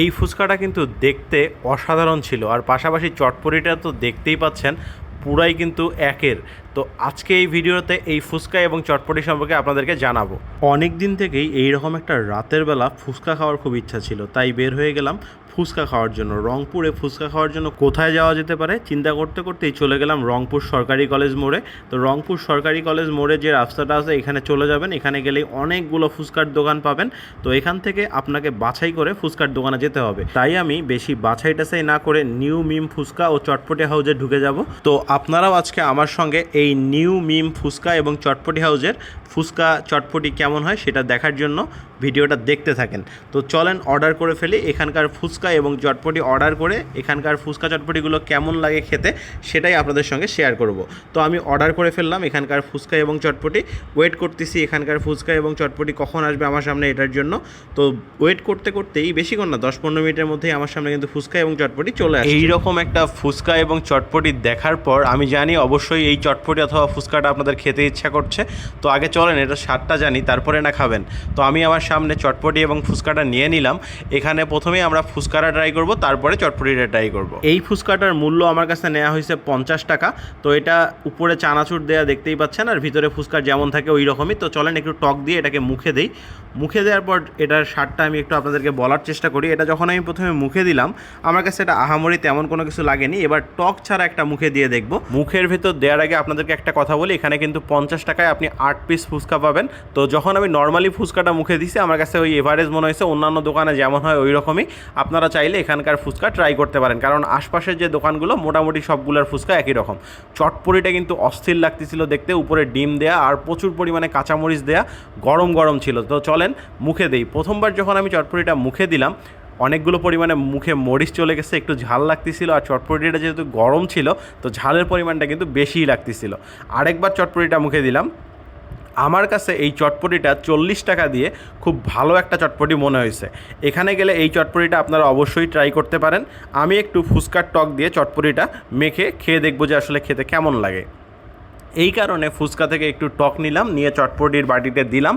এই ফুচকাটা কিন্তু দেখতে অসাধারণ ছিল। আর পাশাপাশি চটপটিটা তো দেখতেই পাচ্ছেন, পুরাই কিন্তু একের। তো আজকে এই ভিডিওতে এই ফুচকা এবং চটপটি সম্পর্কে আপনাদেরকে জানাব। অনেক দিন থেকেই এইরকম একটা রাতের বেলা ফুচকা খাওয়ার খুব ইচ্ছা ছিল, তাই বের হয়ে গেলাম ফুচকা খাওয়ার জন্য? রংপুরে ফুচকা খাওয়ার জন্য কোথায় যাওয়া যেতে পারে? চিন্তা করতে করতেই চলে গেলাম রংপুর সরকারি কলেজ মোড়ে। তো রংপুর সরকারি কলেজ মোড়ে যে রাস্তাটা আছে, এখানে চলে যাবেন। এখানে গেলেই অনেকগুলো ফুচকার দোকান পাবেন। তো এখান থেকে আপনাকে বাছাই করে ফুচকার দোকানে যেতে হবে। তাই আমি বেশি বাছাই টাছাই না করে নিউ মিম ফুচকা ও চটপটি হাউজে ঢুকে যাব। তো আপনারাও আজকে আমার সঙ্গে এই নিউ মিম ফুচকা এবং চটপটি হাউজের ফুচকা চটপটি কেমন হয় সেটা দেখার জন্য ভিডিওটা দেখতে থাকেন। তো চলেন অর্ডার করে ফেলি। এখানকার ফুচকা এবং চটপটি অর্ডার করে এখানকার ফুচকা চটপটিগুলো কেমন লাগে খেতে সেটাই আপনাদের সঙ্গে শেয়ার করব। তো আমি অর্ডার করে ফেললাম এখানকার ফুচকা এবং চটপটি। ওয়েট করতেছি এখানকার ফুচকা এবং চটপটি কখন আসবে আমার সামনে এটার জন্য। তো ওয়েট করতে করতেই বেশিক্ষণ না, দশ পনেরো মিনিটের মধ্যেই আমার সামনে কিন্তু ফুচকা এবং চটপটি চলে আসে এইরকম একটা ফুচকা এবং চটপটি দেখার পর আমি জানি অবশ্যই এই চটপটি অথবা ফুচকাটা আপনাদের খেতে ইচ্ছা করছে। তো আগে চলেন, এটা স্বাদটা জানি, তারপরে না খাবেন। তো আমি আমার সামনে চটপটি এবং ফুচকাটা নিয়ে নিলাম। এখানে প্রথমেই আমরা ফুচকাটা ট্রাই করব, তারপরে চটপটিটা ট্রাই করব। এই ফুচকাটার মূল্য আমার কাছে নেওয়া হয়েছে পঞ্চাশ টাকা। তো এটা উপরে চানাচুর দেওয়া দেখতেই পাচ্ছেন, আর ভিতরে ফুচকার যেমন থাকে ওই রকমই। তো চলেন একটু টক দিয়ে এটাকে মুখে দেই। মুখে দেওয়ার পর এটার স্বাদটা আমি একটু আপনাদেরকে বলার চেষ্টা করি। এটা যখন আমি প্রথমে মুখে দিলাম, আমার কাছে এটা আহামরি তেমন কোনো কিছু লাগেনি। এবার টক ছাড়া একটা মুখে দিয়ে দেখব। মুখের ভেতর দেওয়ার আগে আপনাদেরকে একটা কথা বলি, এখানে কিন্তু পঞ্চাশ টাকায় আপনি আট পিস ফুচকা পাবেন। তো যখন আমি নর্মালি ফুচকাটা মুখে দিছি, আমার কাছে ওই এভারেজ মনে হয়েছে, অন্যান্য দোকানে যেমন হয় ওই রকমই। আপনারা চাইলে এখানকার ফুচকা ট্রাই করতে পারেন। কারণ আশপাশের যে দোকানগুলো, মোটামুটি সবগুলোর ফুচকা একই রকম। চটপটিটা কিন্তু অস্থির লাগতেছিল দেখতে, উপরে ডিম দেয়া আর প্রচুর পরিমাণে কাঁচামরিচ দেয়া, গরম গরম ছিল। তো চলেন, মুখে দেই। প্রথমবার যখন আমি চটপটিটা মুখে দিলাম, অনেকগুলো পরিমাণে মুখে মরিচ চলে গেছে, একটু ঝাল লাগতেছিল। আর চটপটিটা যেহেতু গরম ছিল, তো ঝালের পরিমাণটা কিন্তু বেশিই লাগতেছিল। আরেকবার চটপটিটা মুখে দিলাম। আমার কাছে এই চটপটিটা চল্লিশ টাকা দিয়ে খুব ভালো একটা চটপটি মনে হয়েছে। এখানে গেলে এই চটপটিটা আপনারা অবশ্যই ট্রাই করতে পারেন। আমি একটু ফুচকার টক দিয়ে চটপটিটা মেখে খেয়ে দেখব যে আসলে খেতে কেমন লাগে। এই কারণে ফুচকা থেকে একটু টক নিলাম, নিয়ে চটপটির বাটিতে দিলাম।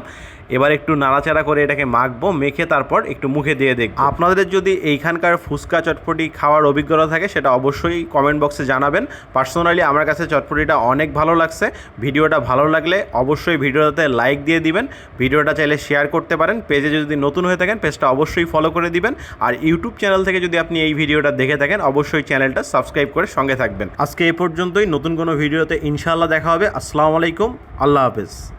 এবার একটু নাড়াচাড়া করে এটাকে মাখবো, মেখে তারপর একটু মুখে দিয়ে দেখব। আপনাদের যদি এইখানকার ফুচকা চটপটি খাওয়ার অভিজ্ঞতা থাকে, সেটা অবশ্যই কমেন্ট বক্সে জানাবেন। পার্সোনালি আমার কাছে চটপটিটা অনেক ভালো লাগছে। ভিডিওটা ভালো লাগলে অবশ্যই ভিডিওটাতে লাইক দিয়ে দিবেন। ভিডিওটা চাইলে শেয়ার করতে পারেন। পেজে যদি নতুন হয়ে থাকেন, পেজটা অবশ্যই ফলো করে দিবেন। আর ইউটিউব চ্যানেল থেকে যদি আপনি এই ভিডিওটা দেখে থাকেন, অবশ্যই চ্যানেলটা সাবস্ক্রাইব করে সঙ্গে থাকবেন। আজকে এই পর্যন্তই। নতুন কোনো ভিডিওতে ইনশাআল্লাহ দেখা হবে। আসসালামু আলাইকুম। আল্লাহ হাফেজ।